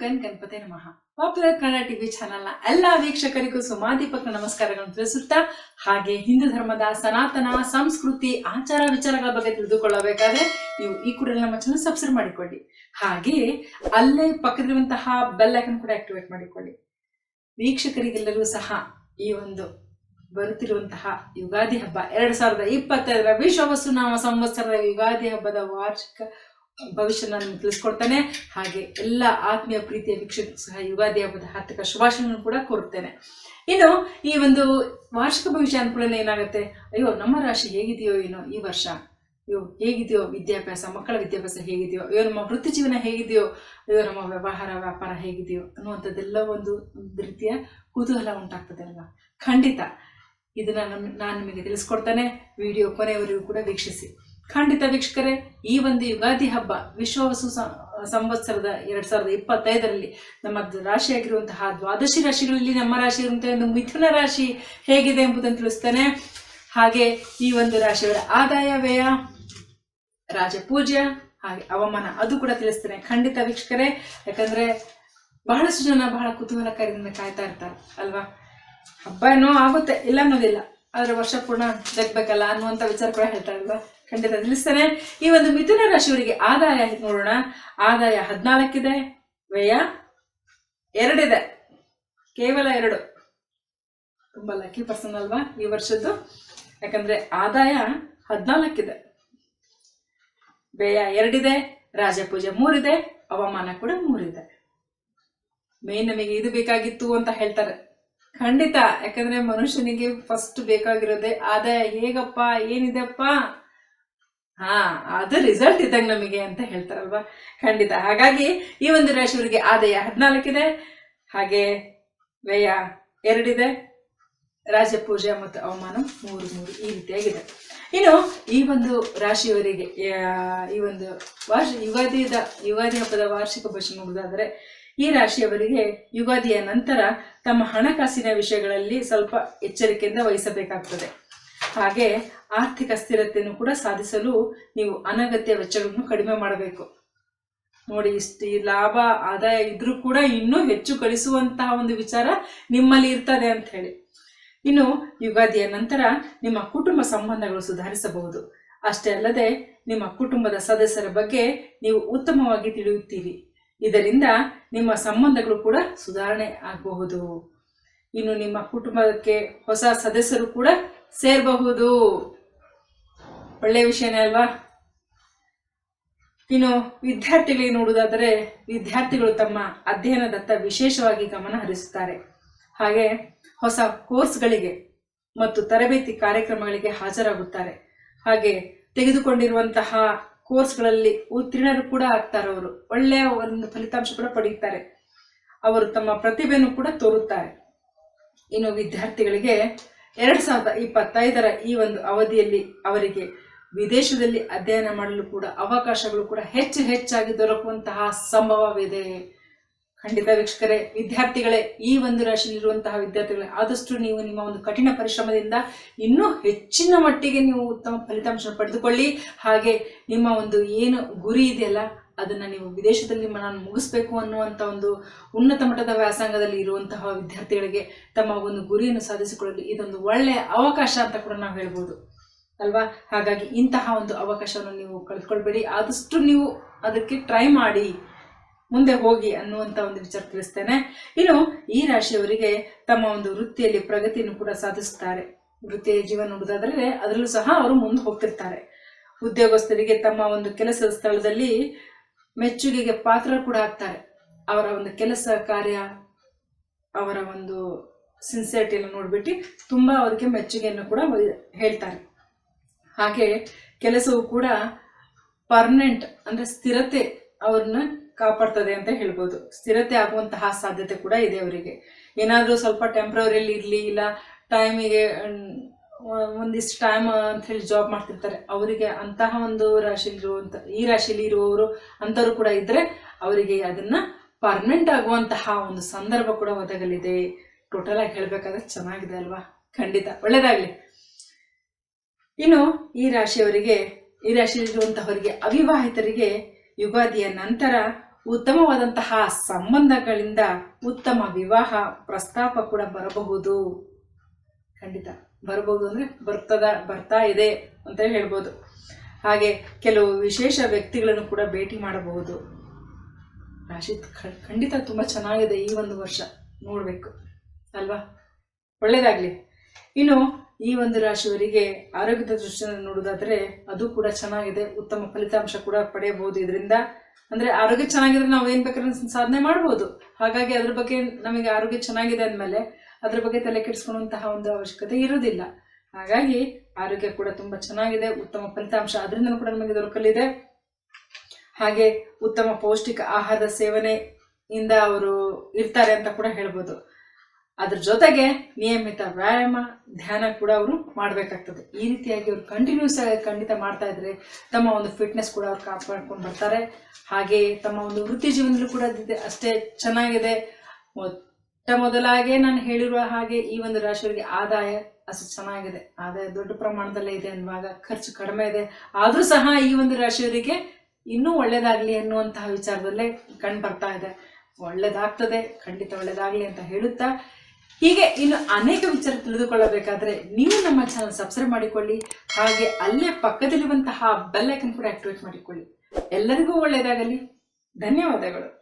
Gun Ganapati ನಮಃ. Popular Kannada TV ಚಾನೆಲ್ನ ಎಲ್ಲ ವೀಕ್ಷಕರಿಗೂ ಸುಮಾದೀಪಕ ನಮಸ್ಕಾರಗಳನ್ನು ತಿಳಿಸುತ್ತಾ, ಹಾಗೆ ಹಿಂದೂ ಧರ್ಮದ ಸನಾತನ, ಸಂಸ್ಕೃತಿ, ಆಚಾರ ವಿಚಾರಗಳ ಬಗ್ಗೆ ತಿಳಿದುಕೊಳ್ಳಬೇಕಾದ್ರೆ ನೀವು ಈ ಕೂಡ ನಮ್ಮ ಚಾನಲ್ ಸಬ್ಸ್ಕ್ರೈಬ್ ಮಾಡಿಕೊಳ್ಳಿ. ಹಾಗೆ ಅಲ್ಲೇ ಪಕ್ಕದಲ್ಲಿರುವಂತಹ ಬೆಲ್ ಐಕನ್ ಕೂಡ ಆಕ್ಟಿವೇಟ್ ಮಾಡಿಕೊಳ್ಳಿ. ವೀಕ್ಷಕರಿಗೆಲ್ಲರೂ ಸಹ ಈ ಒಂದು ಬರುತ್ತಿರುವಂತಹ ಯುಗಾದಿ ಹಬ್ಬ, ಎರಡ್ ಸಾವಿರದ ಇಪ್ಪತ್ತೈದರ ವಿಶ್ವವಸ್ತು ನಾಮ ಸಂವತ್ಸರದ ಯುಗಾದಿ ಹಬ್ಬದ ವಾರ್ಷಿಕ ಭವಿಷ್ಯ ನಾನು ತಿಳಿಸ್ಕೊಡ್ತೇನೆ. ಹಾಗೆ ಎಲ್ಲ ಆತ್ಮೀಯ ಪ್ರೀತಿಯ ವೀಕ್ಷಕ ಸಹ ಯುಗಾದಿ ಹಬ್ಬದ ಹಾರ್ದಿಕ ಶುಭಾಶಯಗಳನ್ನು ಕೂಡ ಕೋರುತ್ತೇನೆ. ಇನ್ನು ಈ ಒಂದು ವಾರ್ಷಿಕ ಭವಿಷ್ಯ ಅನುಕೂಲನೆ ಏನಾಗುತ್ತೆ? ಅಯ್ಯೋ, ನಮ್ಮ ರಾಶಿ ಹೇಗಿದೆಯೋ ಏನೋ ಈ ವರ್ಷ? ಅಯ್ಯೋ, ಹೇಗಿದೆಯೋ ವಿದ್ಯಾಭ್ಯಾಸ, ಮಕ್ಕಳ ವಿದ್ಯಾಭ್ಯಾಸ ಹೇಗಿದೆಯೋ? ಅಯ್ಯೋ, ನಮ್ಮ ವೃತ್ತಿ ಜೀವನ ಹೇಗಿದೆಯೋ? ಅಯ್ಯೋ, ನಮ್ಮ ವ್ಯವಹಾರ, ವ್ಯಾಪಾರ ಹೇಗಿದೆಯೋ? ಅನ್ನುವಂಥದ್ದೆಲ್ಲ ಒಂದು ಒಂದು ರೀತಿಯ ಕುತೂಹಲ ಉಂಟಾಗ್ತದೆ ಅಲ್ವಾ? ಖಂಡಿತ ಇದನ್ನ ನಾನು ನಿಮಗೆ ತಿಳಿಸ್ಕೊಡ್ತೇನೆ. ವಿಡಿಯೋ ಕೊನೆಯವರೆಗೂ ಕೂಡ ವೀಕ್ಷಿಸಿ. ಖಂಡಿತ ವೀಕ್ಷಕರೇ, ಈ ಒಂದು ಯುಗಾದಿ ಹಬ್ಬ ವಿಶ್ವವಸು ಸಂವತ್ಸರದ ಎರಡ್ ಸಾವಿರದ ಇಪ್ಪತ್ತೈದರಲ್ಲಿ ನಮ್ಮ ರಾಶಿಯಾಗಿರುವಂತಹ ದ್ವಾದಶಿ ರಾಶಿಗಳಲ್ಲಿ ನಮ್ಮ ರಾಶಿ ಇರುವಂತಹ ಒಂದು ಮಿಥುನ ರಾಶಿ ಹೇಗಿದೆ ಎಂಬುದನ್ನು ತಿಳಿಸ್ತೇನೆ. ಹಾಗೆ ಈ ಒಂದು ರಾಶಿಯವರ ಆದಾಯ ವ್ಯಯ ರಾಜಪೂಜ್ಯ, ಹಾಗೆ ಅವಮಾನ ಅದು ಕೂಡ ತಿಳಿಸ್ತೇನೆ. ಖಂಡಿತ ವೀಕ್ಷಕರೇ, ಯಾಕಂದ್ರೆ ಬಹಳಷ್ಟು ಜನ ಬಹಳ ಕುತೂಹಲಕಾರಿಯಿಂದ ಕಾಯ್ತಾ ಇರ್ತಾರೆ, ಅಲ್ವಾ? ಹಬ್ಬ ಏನೋ ಆಗುತ್ತೆ, ಇಲ್ಲ ಅನ್ನೋದಿಲ್ಲ. ಆದ್ರೆ ವರ್ಷ ಪೂರ್ಣ ಜಗ್ಬೇಕಲ್ಲ ಅನ್ನುವಂಥ ವಿಚಾರ ಕೂಡ ಹೇಳ್ತಾರಲ್ವಾ ಖಂಡಿತ ತಿಳಿಸ್ತಾನೆ. ಈ ಒಂದು ಮಿಥುನ ರಾಶಿಯವರಿಗೆ ಆದಾಯ ನೋಡೋಣ. ಆದಾಯ ಹದಿನಾಲ್ಕಿದೆ, ವ್ಯಯ ಎರಡಿದೆ. ಕೇವಲ ಎರಡು. ತುಂಬಾ ಲಕ್ಕಿ ಪರ್ಸನ್ ಅಲ್ವಾ ಈ ವರ್ಷದ್ದು? ಯಾಕಂದ್ರೆ ಆದಾಯ ಹದಿನಾಲ್ಕಿದೆ. ವ್ಯಯ ಎರಡಿದೆ, ರಾಜಪೂಜೆ ಮೂರಿದೆ ಅವಮಾನ ಕೂಡ ಮೂರಿದೆ. ಮೇನ್ ನಮಗೆ ಇದು ಬೇಕಾಗಿತ್ತು ಅಂತ ಹೇಳ್ತಾರೆ. ಖಂಡಿತ. ಯಾಕಂದ್ರೆ ಮನುಷ್ಯನಿಗೆ ಫಸ್ಟ್ ಬೇಕಾಗಿರೋದೆ ಆದಾಯ. ಹೇಗಪ್ಪ? ಏನಿದೆಪ್ಪ ಹಾ, ಅದು ರಿಸಲ್ಟ್ ಇದ್ದಂಗೆ ನಮಗೆ ಅಂತ ಹೇಳ್ತಾರಲ್ವಾ? ಖಂಡಿತ. ಹಾಗಾಗಿ ಈ ಒಂದು ರಾಶಿಯವರಿಗೆ ಆದಾಯ ಹದಿನಾಲ್ಕಿದೆ. ಹಾಗೆ ವ್ಯಯ ಎರಡಿದೆ. ರಾಜಪೂಜೆ ಮತ್ತು ಅವಮಾನ ಮೂರು ಮೂರು ಈ ರೀತಿಯಾಗಿದೆ. ಇನ್ನು ಈ ಒಂದು ರಾಶಿಯವರಿಗೆ ಈ ಒಂದು ವಾರ್ಷ, ಯುಗಾದಿದ, ಯುಗಾದಿ ಹಬ್ಬದ ವಾರ್ಷಿಕ ಭಾಷೆ ನೋಡುವುದಾದರೆ, ಈ ರಾಶಿಯವರಿಗೆ ಯುಗಾದಿಯ ನಂತರ ತಮ್ಮ ಹಣಕಾಸಿನ ವಿಷಯಗಳಲ್ಲಿ ಸ್ವಲ್ಪ ಎಚ್ಚರಿಕೆಯಿಂದ ವಹಿಸಬೇಕಾಗ್ತದೆ. ಹಾಗೆ ಆರ್ಥಿಕ ಸ್ಥಿರತೆಯನ್ನು ಕೂಡ ಸಾಧಿಸಲು ನೀವು ಅನಗತ್ಯ ವೆಚ್ಚಗಳನ್ನು ಕಡಿಮೆ ಮಾಡಬೇಕು. ನೋಡಿ, ಇಷ್ಟು ಈ ಲಾಭ, ಆದಾಯ ಇದ್ರೂ ಕೂಡ ಇನ್ನೂ ಹೆಚ್ಚು ಗಳಿಸುವಂತಹ ಒಂದು ವಿಚಾರ ನಿಮ್ಮಲ್ಲಿ ಇರ್ತದೆ ಅಂತ ಹೇಳಿ. ಇನ್ನು ಯುಗಾದಿಯ ನಂತರ ನಿಮ್ಮ ಕುಟುಂಬ ಸಂಬಂಧಗಳು ಸುಧಾರಿಸಬಹುದು. ಅಷ್ಟೇ ಅಲ್ಲದೆ ನಿಮ್ಮ ಕುಟುಂಬದ ಸದಸ್ಯರ ಬಗ್ಗೆ ನೀವು ಉತ್ತಮವಾಗಿ ತಿಳಿಯುತ್ತೀರಿ. ಇದರಿಂದ ನಿಮ್ಮ ಸಂಬಂಧಗಳು ಕೂಡ ಸುಧಾರಣೆ ಆಗಬಹುದು. ಇನ್ನು ನಿಮ್ಮ ಕುಟುಂಬಕ್ಕೆ ಹೊಸ ಸದಸ್ಯರು ಕೂಡ ಸೇರಬಹುದು. ಒಳ್ಳೆಯ ವಿಷಯನೇ ಅಲ್ವಾ? ಇನ್ನು ವಿದ್ಯಾರ್ಥಿಗಳಿಗೆ ನೋಡುವುದಾದರೆ ವಿದ್ಯಾರ್ಥಿಗಳು ತಮ್ಮ ಅಧ್ಯಯನದತ್ತ ವಿಶೇಷವಾಗಿ ಗಮನ ಹರಿಸುತ್ತಾರೆ. ಹಾಗೆ ಹೊಸ ಕೋರ್ಸ್ಗಳಿಗೆ ಮತ್ತು ತರಬೇತಿ ಕಾರ್ಯಕ್ರಮಗಳಿಗೆ ಹಾಜರಾಗುತ್ತಾರೆ. ಹಾಗೆ ತೆಗೆದುಕೊಂಡಿರುವಂತಹ ಕೋರ್ಸ್ಗಳಲ್ಲಿ ಉತ್ತೀರ್ಣರು ಕೂಡ ಆಗ್ತಾರೆ ಅವರು. ಒಳ್ಳೆಯ ಒಂದು ಫಲಿತಾಂಶ ಕೂಡ ಪಡೆಯುತ್ತಾರೆ. ಅವರು ತಮ್ಮ ಪ್ರತಿಭೆಯನ್ನು ಕೂಡ ತೋರುತ್ತಾರೆ. ಇನ್ನು ವಿದ್ಯಾರ್ಥಿಗಳಿಗೆ ಎರಡ್ ಸಾವಿರದ ಇಪ್ಪತ್ತೈದರ ಈ ಒಂದು ಅವಧಿಯಲ್ಲಿ ಅವರಿಗೆ ವಿದೇಶದಲ್ಲಿ ಅಧ್ಯಯನ ಮಾಡಲು ಕೂಡ ಅವಕಾಶಗಳು ಕೂಡ ಹೆಚ್ಚು ಹೆಚ್ಚಾಗಿ ದೊರಕುವಂತಹ ಸಂಭವವಿದೆ. ಖಂಡಿತ ವೀಕ್ಷಕರೇ, ವಿದ್ಯಾರ್ಥಿಗಳೇ, ಈ ಒಂದು ರಾಶಿಯಲ್ಲಿರುವಂತಹ ವಿದ್ಯಾರ್ಥಿಗಳೇ, ಆದಷ್ಟು ನೀವು ನಿಮ್ಮ ಒಂದು ಕಠಿಣ ಪರಿಶ್ರಮದಿಂದ ಇನ್ನೂ ಹೆಚ್ಚಿನ ಮಟ್ಟಿಗೆ ನೀವು ಉತ್ತಮ ಫಲಿತಾಂಶ ಪಡೆದುಕೊಳ್ಳಿ. ಹಾಗೆ ನಿಮ್ಮ ಒಂದು ಏನು ಗುರಿ ಇದೆಯಲ್ಲ ಅದನ್ನ ನೀವು ವಿದೇಶದಲ್ಲಿ ನಾನು ಮುಗಿಸ್ಬೇಕು ಅನ್ನುವಂಥ ಒಂದು ಉನ್ನತ ಮಟ್ಟದ ವ್ಯಾಸಂಗದಲ್ಲಿ ಇರುವಂತಹ ವಿದ್ಯಾರ್ಥಿಗಳಿಗೆ ತಮ್ಮ ಒಂದು ಗುರಿಯನ್ನು ಸಾಧಿಸಿಕೊಳ್ಳಲು ಇದೊಂದು ಒಳ್ಳೆಯ ಅವಕಾಶ ಅಂತ ಕೂಡ ನಾವು ಹೇಳ್ಬೋದು. ಅಲ್ವಾ? ಹಾಗಾಗಿ ಇಂತಹ ಒಂದು ಅವಕಾಶವನ್ನು ನೀವು ಕಳ್ಕೊಳ್ಬೇಡಿ. ಆದಷ್ಟು ನೀವು ಅದಕ್ಕೆ ಟ್ರೈ ಮಾಡಿ, ಮುಂದೆ ಹೋಗಿ ಅನ್ನುವಂಥ ಒಂದು ವಿಚಾರ ತಿಳಿಸ್ತೇನೆ. ಇನ್ನು ಈ ರಾಶಿಯವರಿಗೆ ತಮ್ಮ ಒಂದು ವೃತ್ತಿಯಲ್ಲಿ ಪ್ರಗತಿಯನ್ನು ಕೂಡ ಸಾಧಿಸುತ್ತಾರೆ. ವೃತ್ತಿಯ ಜೀವನ ನೋಡೋದಾದರೆ ಅದರಲ್ಲೂ ಸಹ ಅವರು ಮುಂದೆ ಹೋಗ್ತಿರ್ತಾರೆ. ಉದ್ಯೋಗಸ್ಥರಿಗೆ ತಮ್ಮ ಒಂದು ಕೆಲಸದ ಸ್ಥಳದಲ್ಲಿ ಮೆಚ್ಚುಗೆಗೆ ಪಾತ್ರ ಕೂಡ ಆಗ್ತಾರೆ. ಅವರ ಒಂದು ಕೆಲಸ ಕಾರ್ಯ, ಅವರ ಒಂದು ಸಿನ್ಸಿಯರಿಟಿಯನ್ನು ನೋಡ್ಬಿಟ್ಟು ತುಂಬ ಅವರಿಗೆ ಮೆಚ್ಚುಗೆಯನ್ನು ಕೂಡ ಹೇಳ್ತಾರೆ. ಹಾಗೆ ಕೆಲಸವು ಕೂಡ ಪರ್ಮನೆಂಟ್ ಅಂದ್ರೆ ಸ್ಥಿರತೆ ಅವ್ರನ್ನ ಕಾಪಾಡ್ತದೆ ಅಂತ ಹೇಳ್ಬೋದು. ಸ್ಥಿರತೆ ಆಗುವಂತಹ ಸಾಧ್ಯತೆ ಕೂಡ ಇದೆ ಅವರಿಗೆ. ಏನಾದರೂ ಸ್ವಲ್ಪ ಟೆಂಪ್ರವರಿಲಿ ಇರಲಿ, ಇಲ್ಲ ಟೈಮಿಗೆ ಒಂದಿಷ್ಟು ಟೈಮ್ ಅಂತ ಹೇಳಿ ಜಾಬ್ ಮಾಡ್ತಿರ್ತಾರೆ. ಅವರಿಗೆ ಅಂತಹ ಒಂದು ರಾಶಿಲಿರುವಂತ ಈ ರಾಶಿಲಿ ಇರುವವರು ಅಂಥವ್ರು ಕೂಡ ಇದ್ರೆ ಅವರಿಗೆ ಅದನ್ನ ಪರ್ಮನೆಂಟ್ ಆಗುವಂತಹ ಒಂದು ಸಂದರ್ಭ ಕೂಡ ಒದಗಲಿದೆ. ಟೋಟಲ್ ಆಗಿ ಹೇಳ್ಬೇಕಾದ್ರೆ ಚೆನ್ನಾಗಿದೆ ಅಲ್ವಾ? ಖಂಡಿತ. ಒಳ್ಳೇದಾಗ್ಲಿ. ಇನ್ನು ಈ ರಾಶಿಯವರಿಗೆ, ಈ ರಾಶಿಯಲ್ಲಿರುವಂತಹವರಿಗೆ, ಅವಿವಾಹಿತರಿಗೆ ಯುಗಾದಿಯ ನಂತರ ಉತ್ತಮವಾದಂತಹ ಸಂಬಂಧಗಳಿಂದ ಉತ್ತಮ ವಿವಾಹ ಪ್ರಸ್ತಾಪ ಕೂಡ ಬರಬಹುದು. ಖಂಡಿತ. ಬರಬಹುದು ಅಂದ್ರೆ ಬರ್ತದ, ಬರ್ತಾ ಇದೆ ಅಂತ ಹೇಳ್ಬೋದು. ಹಾಗೆ ಕೆಲವು ವಿಶೇಷ ವ್ಯಕ್ತಿಗಳನ್ನು ಕೂಡ ಭೇಟಿ ಮಾಡಬಹುದು. ರಾಶಿ ಖಂಡಿತ ತುಂಬ ಚೆನ್ನಾಗಿದೆ ಈ ಒಂದು ವರ್ಷ, ನೋಡಬೇಕು. ಅಲ್ವಾ? ಒಳ್ಳೆಯದಾಗಲಿ ಇನ್ನು ಈ ಒಂದು ರಾಶಿಯವರಿಗೆ ಆರೋಗ್ಯದ ದೃಷ್ಟಿಯನ್ನು ನೋಡೋದಾದರೆ ಅದು ಕೂಡ ಚೆನ್ನಾಗಿದೆ. ಉತ್ತಮ ಫಲಿತಾಂಶ ಕೂಡ ಪಡೆಯಬಹುದು ಇದರಿಂದ. ಅಂದ್ರೆ ಆರೋಗ್ಯ ಚೆನ್ನಾಗಿದ್ರೆ ನಾವು ಏನು ಬೇಕಾದ್ರೆ ಸಾಧನೆ ಮಾಡ್ಬೋದು. ಹಾಗಾಗಿ ಅದ್ರ ಬಗ್ಗೆ ನಮಗೆ ಆರೋಗ್ಯ ಚೆನ್ನಾಗಿದೆ ಅಂದಮೇಲೆ ಅದ್ರ ಬಗ್ಗೆ ತಲೆ ಕೆಡಿಸ್ಕೊಳ್ಳುವಂತಹ ಒಂದು ಅವಶ್ಯಕತೆ ಇರೋದಿಲ್ಲ ಹಾಗಾಗಿ ಆರೋಗ್ಯ ಕೂಡ ತುಂಬಾ ಚೆನ್ನಾಗಿದೆ, ಉತ್ತಮ ಫಲಿತಾಂಶ ಅದರಿಂದ ಕೂಡ ನಮಗೆ ದೊರಕಲಿದೆ. ಹಾಗೆ ಉತ್ತಮ ಪೌಷ್ಟಿಕ ಆಹಾರದ ಸೇವನೆಯಿಂದ ಅವರು ಇರ್ತಾರೆ ಅಂತ ಕೂಡ ಹೇಳ್ಬೋದು. ಅದ್ರ ಜೊತೆಗೆ ನಿಯಮಿತ ವ್ಯಾಯಾಮ, ಧ್ಯಾನ ಕೂಡ ಅವರು ಮಾಡಬೇಕಾಗ್ತದೆ. ಈ ರೀತಿಯಾಗಿ ಅವರು ಕಂಟಿನ್ಯೂಸ್ ಆಗಿ ಖಂಡಿತ ಮಾಡ್ತಾ ಇದ್ರೆ ತಮ್ಮ ಒಂದು ಫಿಟ್ನೆಸ್ ಕೂಡ ಅವ್ರು ಕಾಪಾಡ್ಕೊಂಡು ಬರ್ತಾರೆ. ಹಾಗೆ ತಮ್ಮ ಒಂದು ವೃತ್ತಿ ಜೀವನದಲ್ಲೂ ಕೂಡ ಅಷ್ಟೇ ಚೆನ್ನಾಗಿದೆ. ಮೊದಲಾಗೆ ನಾನು ಹೇಳಿರುವ ಹಾಗೆ ಈ ಒಂದು ರಾಶಿಯವರಿಗೆ ಆದಾಯ ಅಷ್ಟು ಚೆನ್ನಾಗಿದೆ. ಆದಾಯ ದೊಡ್ಡ ಪ್ರಮಾಣದಲ್ಲೇ ಇದೆ ಅನ್ನುವಾಗ ಖರ್ಚು ಕಡಿಮೆ ಇದೆ. ಆದರೂ ಸಹ ಈ ಒಂದು ರಾಶಿಯವರಿಗೆ ಇನ್ನೂ ಒಳ್ಳೇದಾಗ್ಲಿ ಅನ್ನುವಂತಹ ವಿಚಾರದಲ್ಲೇ ಕಂಡು ಬರ್ತಾ ಇದೆ. ಒಳ್ಳೇದಾಗ್ತದೆ, ಖಂಡಿತ ಒಳ್ಳೇದಾಗಲಿ ಅಂತ ಹೇಳುತ್ತಾ. ಹೀಗೆ ಇನ್ನು ಅನೇಕ ವಿಚಾರ ತಿಳಿದುಕೊಳ್ಳಬೇಕಾದ್ರೆ ನೀವು ನಮ್ಮ ಚಾನಲ್ ಸಬ್ಸ್ಕ್ರೈಬ್ ಮಾಡಿಕೊಳ್ಳಿ. ಹಾಗೆ ಅಲ್ಲೇ ಪಕ್ಕದಲ್ಲಿರುವಂತಹ ಬೆಲ್ ಐಕನ್ ಕೂಡ ಆಕ್ಟಿವೇಟ್ ಮಾಡಿಕೊಳ್ಳಿ. ಎಲ್ಲರಿಗೂ ಒಳ್ಳೆಯದಾಗಲಿ ಧನ್ಯವಾದಗಳು.